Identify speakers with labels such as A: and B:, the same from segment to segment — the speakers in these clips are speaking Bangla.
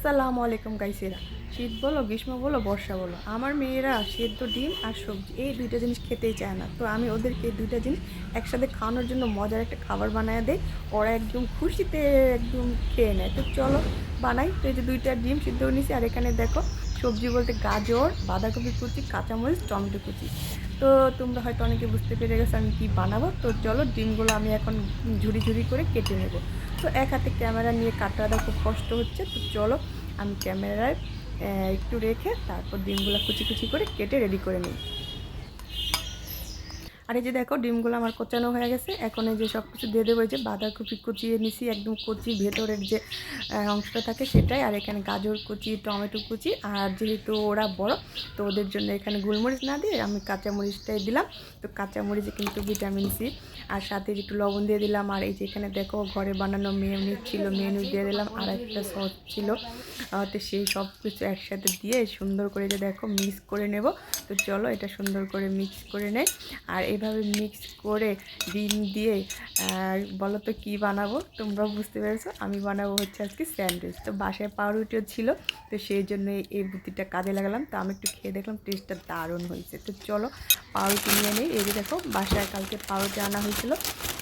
A: আসসালামু আলাইকুম গাইসেরা। শীত বলো, গ্রীষ্ম বলো, বর্ষা বলো, আমার মেয়েরা সেদ্ধ ডিম আর সবজি, এই দুইটা জিনিস খেতেই চায় না। তো আমি ওদেরকে এই দুইটা জিনিস একসাথে খাওয়ানোর জন্য মজার একটা খাবার বানায় দেয় ওরা একদম খুশিতে একদম খেয়ে নেয়। তো চলো, বানাই। তো এই যে দুইটা ডিম সিদ্ধ নিছি আর এখানে দেখো সবজি বলতে গাজর বাঁধাকপি কুচি, কাঁচামরিচ, টমেটো কুচি। তো তোমরা হয়তো অনেকে বুঝতে পেরে গেছো আমি কী বানাবো। তো চলো ডিমগুলো আমি এখন ঝুড়ি ঝুড়ি করে কেটে নেব। তো এক হাতে ক্যামেরা নিয়ে কাটাটা খুব কষ্ট হচ্ছে। তো চলো আমি ক্যামেরায় একটু রেখে তারপর ডিমগুলো কুচি কুচি করে কেটে রেডি করে নিই। আর এই যে দেখো, ডিমগুলো আমার কোচানো হয়ে গেছে। এখন এই যে সব কিছু দিয়ে দেবো যে বাঁধাকপি কুচিয়ে নিছি একদম কুচি ভেতরের যে অংশটা থাকে সেটাই। আর এখানে গাজর কুচি, টমেটো কুচি, আর যেহেতু ওরা বড়, তো ওদের জন্য এখানে গোলমরিচ না দিয়ে আমি কাঁচামরিচটাই দিলাম। তো কাঁচামরিচে কিন্তু ভিটামিন সি। আর সাথে একটু লবণ দিয়ে দিলাম। আর এই যে এখানে দেখো, ঘরে বানানো মেয়নিজ ছিল, মেয়নিজ দিয়ে দিলাম। আর একটা সস ছিল। তো সেই সব কিছু একসাথে দিয়ে সুন্দর করে যে দেখো, মিক্স করে নেব। তো চলো এটা সুন্দর করে মিক্স করে নেয় আর এইভাবে মিক্স করে ডিম দিয়ে বলো তো কী বানাবো? তোমরাও বুঝতে পেরেছ, আমি বানাবো হচ্ছে আজকে স্যান্ডউইচ। তো বাসায় পাউরুটিও ছিল, তো সেই জন্য এই- বুদ্ধিটা কাজে লাগালাম। তো আমি একটু খেয়ে দেখলাম টেস্টটা দারুণ হয়েছে। তো চলো, পাউরুটি নিয়ে নেই। এই দেখো, বাসায় কালকে পাউরুটি আনা হয়েছিল।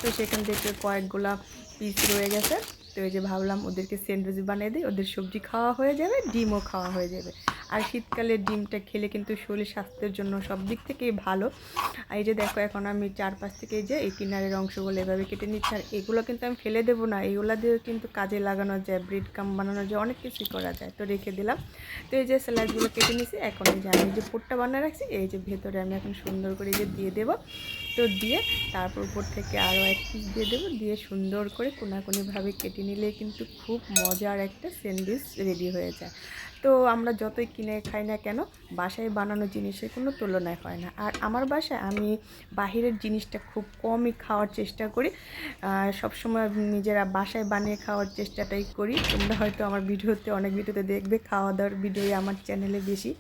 A: তো সেখান থেকে কয়েকগুলা পিস রয়ে গেছে। তো এই যে ভাবলাম ওদেরকে স্যান্ডউইচ বানিয়ে দিই, ওদের সবজি খাওয়া হয়ে যাবে, ডিমও খাওয়া হয়ে যাবে। আর শীতকালে ডিমটা খেলে কিন্তু শরীর স্বাস্থ্যের জন্য সব দিক থেকেই ভালো। আর এই যে দেখো, এখন আমি চারপাশ থেকে যে এই কিনারের অংশগুলো এভাবে কেটে নিচ্ছি, আর এগুলো কিন্তু আমি ফেলে দেবো না। এগুলো দিয়ে কিন্তু কাজে লাগানো যায়, ব্রেড কাম বানানো যায়, অনেক কিছুই করা যায়। তো রেখে দিলাম। তো এই যে স্যালাডগুলো কেটে নিছি এখন এই যে আমি যে পোটটা বানিয়ে রাখছি, এই যে ভেতরে আমি এখন সুন্দর করে যে দিয়ে দেবো। তো দিয়ে তারপর উপর থেকে আরও এক পিস দিয়ে দেবো, দিয়ে সুন্দর করে কোনাকুনিভাবে কেটে নিলে কিন্তু খুব মজার একটা স্যান্ডউইচ রেডি হয়ে যায়। তো আমরা যতই কিনে খাই না কেন, বাসায় বানানো জিনিসের কোনো তুলনায় হয় না। আর আমার বাসায় আমি বাহিরের জিনিসটা খুব কমই খাওয়ার চেষ্টা করি। সবসময় নিজেরা বাসায় বানিয়ে খাওয়ার চেষ্টাটাই করি। তোমরা হয়তো আমার ভিডিওতে, অনেক ভিডিওতে দেখবে, খাওয়া দাওয়ার ভিডিওই আমার চ্যানেলে বেশি।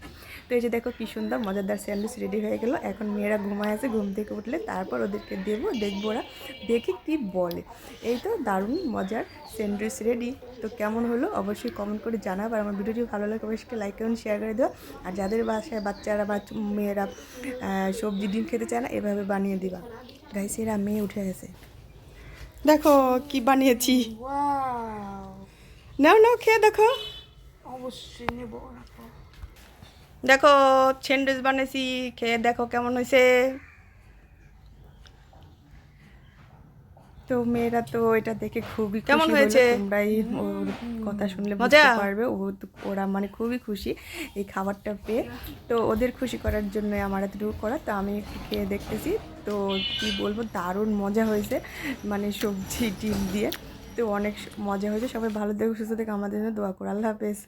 A: তো এই যে দেখো কী সুন্দর, মজাদার স্যান্ডউইচ রেডি হয়ে গেল। এখন মেয়েরা ঘুমায় আছে, ঘুম থেকে উঠলে তারপর ওদেরকে দেবো, দেখব ওরা, দেখে কী বলে। এই তো দারুণ মজার স্যান্ডউইচ রেডি। তো কেমন হলো? অবশ্যই কমেন্ট করে জানাব। আর আমার ভিডিওটি ভালো লাগে অবশ্যই লাইক এবং শেয়ার করে দেবো আর যাদের বাসায় বাচ্চারা বা মেয়েরা সবজি ডিম খেতে চায় না এভাবে বানিয়ে দিবা। গাইস এরা মেয়ে উঠে গেছে। দেখো কি বানিয়েছি। নাও নাও খেয়ে দেখো।
B: অবশ্যই নেব
A: দেখো স্যান্ডউইচ বানিয়েছি খেয়ে দেখো কেমন হয়েছে। তো মেয়েরা তো এটা দেখে খুবই
C: কেমন হয়েছে?
A: তোমরাই ওর কথা শুনলে বুঝতে পারবে। ও ওরা মানে খুবই খুশি এই খাবারটা পেয়ে। তো ওদের খুশি করার জন্য আমার এতটুকু করা তো আমি একটু খেয়ে দেখতেছি। তো কি বলব দারুণ মজা হয়েছে মানে সবজি ডিম দিয়ে। তো অনেক মজা হয়েছে। সবাই ভালো দেখো সুস্থ থেকে। আমাদের জন্য দোয়া করো। আল্লাহ হাফেজ।